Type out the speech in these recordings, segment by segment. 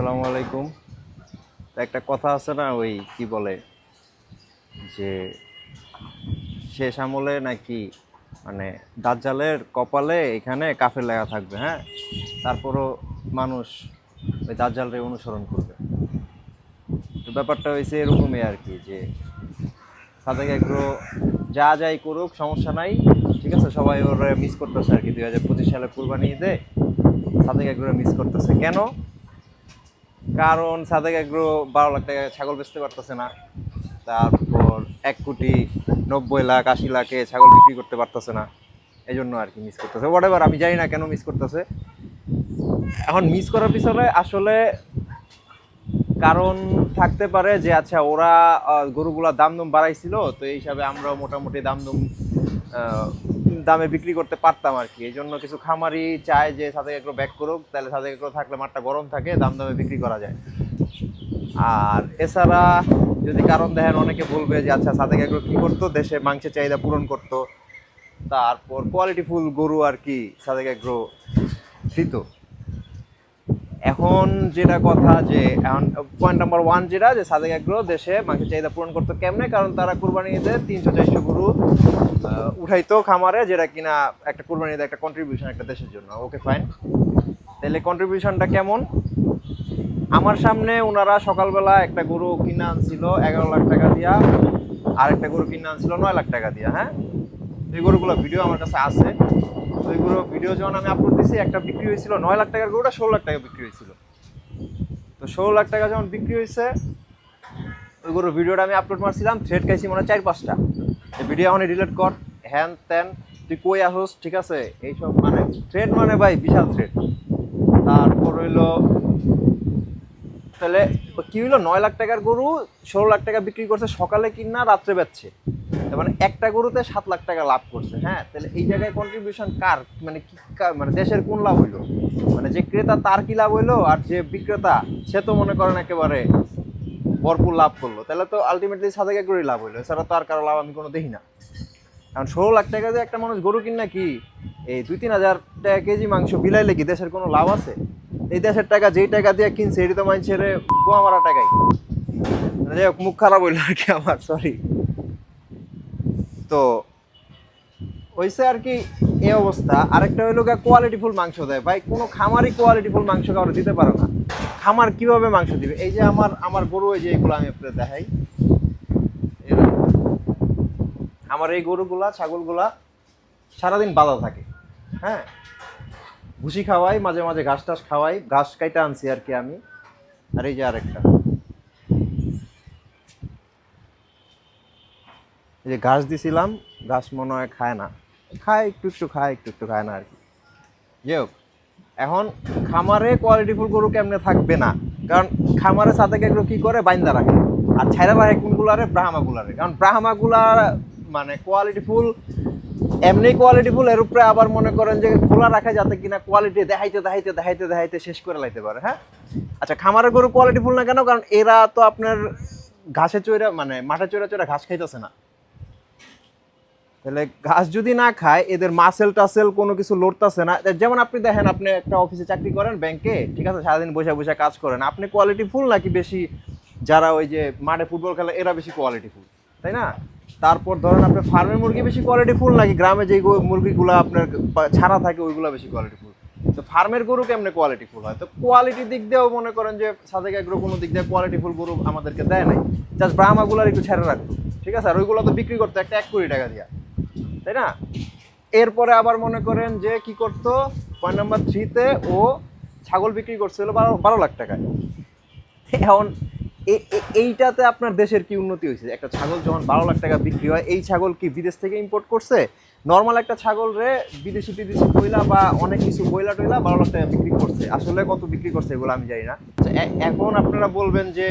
আসসালামু আলাইকুম। একটা কথা আছে না, ওই কি বলে, যে শেষ আমলে নাকি মানে দাজ্জালের কপালে এখানে কাফের লেখা থাকবে হ্যাঁ? তারপরও মানুষ ওই দাজ্জালরে অনুসরণ করবে। তো ব্যাপারটা হয়েছে এরকমই আর কি, যে সাদেক এগ্রো যা যাই করুক, সমস্যা নাই, ঠিক আছে? সবাই ওরা মিস করতেছে আর কি, দুই হাজার পঁচিশ সালে কুরবানি ঈদে সাদেক এগ্রো মিস করতেছে। কেন? কারণ সাদেক এগ্রো বারো লাখ টাকা ছাগল বেচতে পারতেছে না। তারপর এক কোটি নব্বই লাখ, আশি লাখে ছাগল বিক্রি করতে পারতেছে না। এই জন্য আর কি মিস করতেছে। হোয়াট এভার আমি জানি না কেন মিস করতেছে। এখন মিস করার পিছনে আসলে কারণ থাকতে পারে যে আচ্ছা ওরা গরুগুলা দাম দম বাড়াইছিল, তো এই হিসাবে আমরাও মোটামুটি দাম দম দামে বিক্রি করতে পারতাম আর কি। এই জন্য কিছু খামারি চায় যে, সাথে একটু ব্যাক করুক, তাহলে সাথে একটু থাকলে মাঠটা গরম থাকে, দাম দামে বিক্রি করা যায়। আর এছাড়া যদি কারণ দেখেন, অনেকে বলবে যে আচ্ছা সাথে এগুলো কী করতো? দেশে মাংসের চাহিদা পূরণ করতো। তারপর কোয়ালিটি ফুল গরু আর কি সাদেক এগ্রো দিত। এখন যেটা কথা যে, এখন পয়েন্ট নাম্বার ওয়ান যেটা যে, সাদেক এগ্রো দেশে মাংসের চাহিদা পূরণ করতো কেমনে? কারণ তারা কুরবানিতে তিনশো চারশো গরু উঠাইতো খামারে যেটা কিনা একটা কুরবানিতে একটা কন্ট্রিবিউশন একটা দেশের জন্য। ওকে ফাইন তাহলে কন্ট্রিবিউশনটা কেমন? আমার সামনে ওনারা সকালবেলা একটা গরু কিনে আনছিল, এগারো লাখ টাকা দিয়া, আর একটা গরু কিনে আনছিল নয় লাখ টাকা দিয়া হ্যাঁ? এই গরুগুলো ভিডিও আমার কাছে আছে। তো এইগুলো ভিডিও যখন আমি আপলোড দিছি, একটা বিক্রি হয়েছিল নয় লাখ টাকার গরুটা ষোলো লাখ টাকা বিক্রি হয়েছিল। তো ষোলো লাখ টাকা যখন বিক্রি হয়েছে, ওই গরুর ভিডিওটা আমি আপলোড মারছিলাম থ্রেড খাইছি মনে হয় চার পাঁচটা। ভিডিও এখন ডিলিট কর। হ্যান ত্যান, তুই কই আসোস, ঠিক আছে? এইসব মানে থ্রেড মানে ভাই বিশাল থ্রেড তারপর হইল, তাহলে কি হইল? নয় লাখ টাকার গরু, ষোলো লাখ টাকা বিক্রি করছে, সকালে কিনা, রাত্রে বেচছে। মানে একটা গরুতে সাত লাখ টাকা লাভ করছে হ্যাঁ? তাহলে এই জায়গায় কন্ট্রিবিউশন কার? মানে কি মানে দেশের কোন লাভ হইল? মানে যে ক্রেতা তার কি লাভ হইল? আর যে বিক্রেতা, সে তো মনে করেন একেবারে ভরপুর লাভ করল। তাহলে তো আলটিমেটলি সাদেক একবারই লাভ হইল। এছাড়া তো আর কারও লাভ আমি কোনো দেখি না। কারণ ষোলো লাখ টাকা দিয়ে একটা মানুষ গরু কিনা কি এই দুই, তিন হাজার টাকা কেজি মাংস বিলাইলে কি দেশের কোনো লাভ আছে? এই দেশের টাকা যেই টাকা দিয়ে কিনছে, এটি তো মানুষের বোমা মারা টাকাই। মানে যাই হোক, মুখ খারাপ হইল আর কি আমার সরি তো হয়েছে আর কি এই অবস্থা। আরেকটা হইল কোয়ালিটিফুল মাংস দেয়। ভাই, কোনো খামারই কোয়ালিটিফুল মাংস কারও দিতে পারে না। খামার কীভাবে মাংস দিবে? এই যে আমার আমার গরু, এই যে এগুলো আমি আপনাদের দেখাই। আমার এই গরুগুলা, ছাগলগুলা সারাদিন বাধা থাকে। হ্যাঁ? ভুসি খাওয়াই, মাঝে মাঝে ঘাস টাস খাওয়াই, ঘাস কাইটা আনছি আর কি আমি। আর এই যে আরেকটা। এই যে ঘাস দিছিলাম, ঘাস মনে হয় খায় না। খায়, একটু একটু খায়, একটু একটু খায় না আর কি। যাই হোক। এখন খামারে কোয়ালিটিফুল গরু কেমনে থাকবে না? কারণ খামারে সাথে এগুলো কি করে? বাইন্দা রাখে। আর ছাইরা রাখে কোনগুলারে? ব্রাহ্মাগুলারে। কারণ ব্রাহ্মাগুলা মানে কোয়ালিটিফুল এমনি কোয়ালিটিফুল এর উপরে আবার মনে করেন যে খোলা রাখা যাতে কিনা কোয়ালিটি দেখাইতে দেখাইতে দেখাইতে দেখাইতে শেষ করে লাইতে পারে হ্যাঁ? আচ্ছা খামারের গরু কোয়ালিটিফুল না কেন? কারণ এরা তো আপনার ঘাসে চৈরা মানে মাঠে চৈরা চৈরা ঘাস খাইতেছে না। তাহলে ঘাস যদি না খায়, এদের মাসেল টাসেল কোনো কিছু লড়তেছে না। যেমন আপনি দেখেন, আপনি একটা অফিসে চাকরি করেন ব্যাংকে ঠিক আছে, সারাদিন বসে বসে কাজ করেন। আপনি কোয়ালিটি ফুল নাকি বেশি যারা ওই যে মাঠে ফুটবল খেলে, এরা বেশি কোয়ালিটি ফুল তাই না? তারপর ধরেন আপনার ফার্মের মুরগি বেশি কোয়ালিটি ফুল নাকি গ্রামে যে মুরগিগুলো আপনার ছাড়া থাকে, ওইগুলো বেশি কোয়ালিটি ফুল তো ফার্মের গরু কেমনে কোয়ালিটি ফুল হয়? তো কোয়ালিটির দিক দিয়েও মনে করেন যে সাদেক এগ্রো কোনো দিক দিয়ে কোয়ালিটি ফুল গরু আমাদেরকে দেয় নাই। জাস্ট ব্রাহ্মাগুলার একটু ছেড়ে রাখতো, ঠিক আছে? আর ওইগুলো তো বিক্রি করতো, একটা এক কোটি টাকা দিয়া। তাই না? এরপরে আবার মনে করেন যে কি করতো? পয়েন্ট নাম্বার থ্রিতে ও ছাগল বিক্রি করছিল বারো বারো লাখ টাকায়। এখন এইটাতে আপনার দেশের কি উন্নতি হয়েছে? একটা ছাগল যখন বারো লাখ টাকা বিক্রি হয়, এই ছাগল কি বিদেশ থেকে ইম্পোর্ট করছে? নর্মাল একটা ছাগল রে বিদেশি বিদেশি কয়লা বা অনেক কিছু কয়লা টয়লা বারো লাখ টাকা বিক্রি করছে। আসলে কত বিক্রি করছে এগুলো আমি জানি না। এখন আপনারা বলবেন যে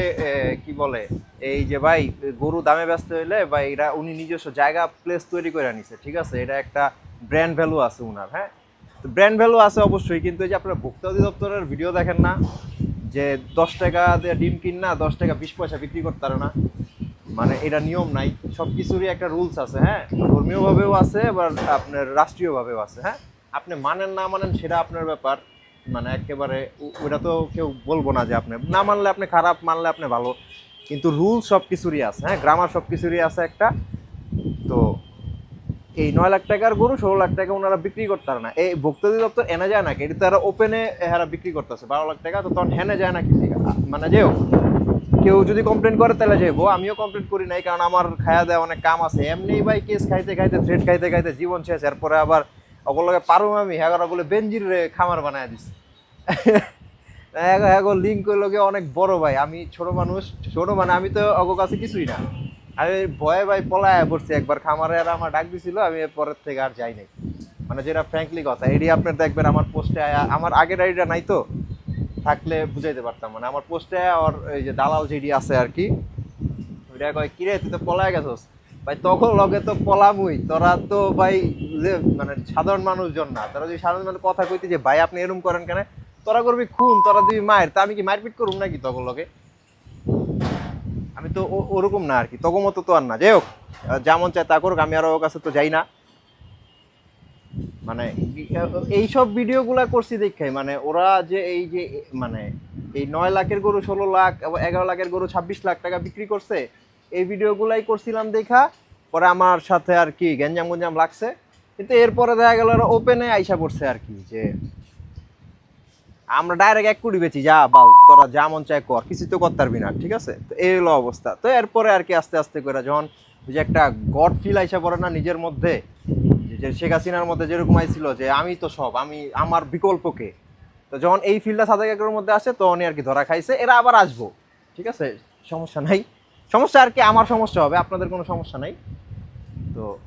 কি বলে? এই যে ভাই, গরু দামে ব্যস্ত হইলে বা এরা, উনি নিজস্ব জায়গা প্লেস তৈরি করে নিছে ঠিক আছে? এটা একটা ব্র্যান্ড ভ্যালু আছে উনার হ্যাঁ? ব্র্যান্ড ভ্যালু আছে অবশ্যই, কিন্তু এই যে আপনারা ভোক্তা অধিদপ্তরের ভিডিও দেখেন না যে দশ টাকা দিয়ে ডিম কিন না, দশ টাকা বিশ পয়সা বিক্রি করতে পারে না। মানে এটা নিয়ম নাই। সব কিছুরই একটা রুলস আছে হ্যাঁ? ধর্মীয়ভাবেও আছে, আবার আপনার রাষ্ট্রীয়ভাবেও আছে হ্যাঁ? আপনি মানেন না মানেন সেটা আপনার ব্যাপার। মানে একেবারে ওটা তো কেউ বলব না যে আপনি, না মানলে আপনি খারাপ, মানলে আপনি ভালো। কিন্তু রুল সব কিছুরই আছে হ্যাঁ? গ্রামার সব কিছুরই আছে একটা। তো এই নয় লাখ টাকার গরু ষোলো লাখ টাকা ওনারা বিক্রি করতে না। এই ভোক্তা দপ্তর এনে যায় নাকি? এটা তো এরা ওপেনে এরা বিক্রি করতেছে। বারো লাখ টাকা, তো তখন হেনে যায় নাকি? মানে যেও কেউ যদি কমপ্লেন করে তাহলে যাইবো আমিও কমপ্লেন করি নাই, কারণ আমার খায়া দেয় অনেক কাম আছে। এমনি ভাই কেস খাইতে খাইতে থ্রেড খাইতে খাইতে জীবন শেষ। এরপরে আবার ওগুলোকে পারুম আমি হ্যাঁ ওগুলো বেঞ্জির খামার বানায় দিস এখন লিঙ্ক করল গিয়ে অনেক বড় ভাই। আমি ছোট মানুষ, ছোট মানে আমি তো অগো কাছে কিছুই না। আমি ভয়ে ভাই পলায় পড়ছি। একবার খামারে আর আমার ডাক দিছিল, আমি পরের থেকে আর যাই নাই। মানে যেটা ফ্র্যাঙ্কলি কথা, এডি আপনার দেখবেন আমার পোস্টে আয়া আমার আগের আইডিটা নাই তো। থাকলে বুঝাইতে পারতাম মানে আমার পোস্টে আর এই যে দালাল যেডি আছে আর কি ওইটা কয়, কিরে, তুই তো পলায় গেছস? ভাই, তখন লগে তো পলামুই। তোরা তো ভাই মানে সাধারণ মানুষজন না। তোরা যদি সাধারণ মানুষ কথা কইতে যে, ভাই, আপনি এরকম করেন কেন? তোরা করবি খুন, তোরা দিবি মায়ের, তা আমি কি মারপিট করুম নাকি তখন লগে? আমি তো ওরকম না আর কি তখন মতো তো আর না। যাই হোক যেমন চায় তা করুক, আমি আর ওর কাছে তো যাই না। মানে এইসব ভিডিওগুলা করছি দেখাই মানে ওরা যে এই যে মানে এই নয় লাখের গরু, ষোলো লাখ, এগারো লাখের গরু, ছাব্বিশ লাখ টাকা বিক্রি করছে, এই ভিডিওগুলাই করছিলাম দেখা, পরে আমার সাথে আর কি গ্যাঞ্জাম গুঞ্জাম লাগছে। কিন্তু এরপরে দেখা গেল ওরা ওপেনে আইসা পড়ছে আর কি, যে আমরা ডাইরেক্ট এক কোটি বেচি, যা বাল তোরা যা মন চায় কর কিছু তো করতে পারবি না, ঠিক আছে? তো এই হলো অবস্থা। তো এরপরে আর কি আস্তে আস্তে করে যখন যে একটা গড ফিল আইসা পড়ে না নিজের মধ্যে, যে- শেখ হাসিনার মধ্যে যেরকম আইছিল, যে আমি তো সব, আমি, আমার বিকল্পকে। তো যখন এই ফিল্ডটা সাদা একের মধ্যে আসে, তখনই আর কি ধরা খাইছে, এরা আবার আসব, ঠিক আছে? সমস্যা নাই। সমস্যা আর কি, আমার সমস্যা হবে, আপনাদের কোনো সমস্যা নাই। তো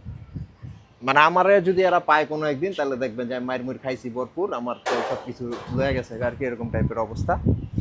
মানে আমারে যদি এরা পায় কোনো একদিন, তাহলে দেখবেন যে আমি মায়ের মুড় খাইছি ভরপুর, আমার সব কিছু লয়ে গেছে, আর কি এরকম টাইপের অবস্থা।